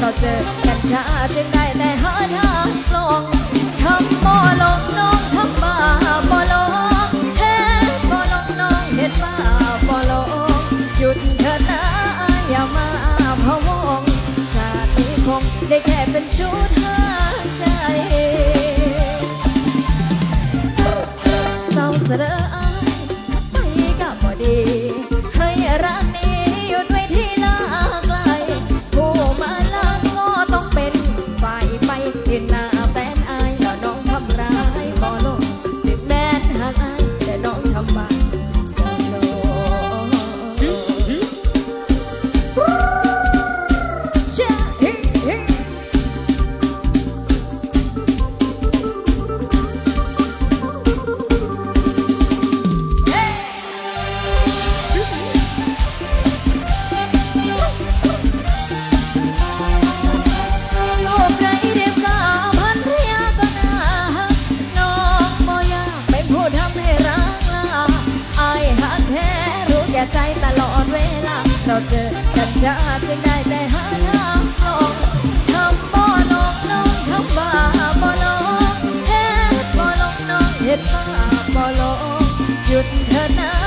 เราเจอกันช้าจึงได้แต่หาทางลงทำบ่ลงน้องทำบ้าบ่ลงแท้บ่ลงน้องเห็นบ้าบ่ลงหยุดเถิดนะอย่ามาพะวงชาตินี้คงได้แค่เป็นชุดหาใจเศร้าเสะเดอ ไรู้แกใจตลอดเวลา เราเจอกันช้าจึงได้แต่หาทางลงทำบ่ลงน้องทำบ้าบ่ลงเฮ็ดบ่ลงน้องเฮ็ดบ้าบ่ลงหยุดเถอะนะ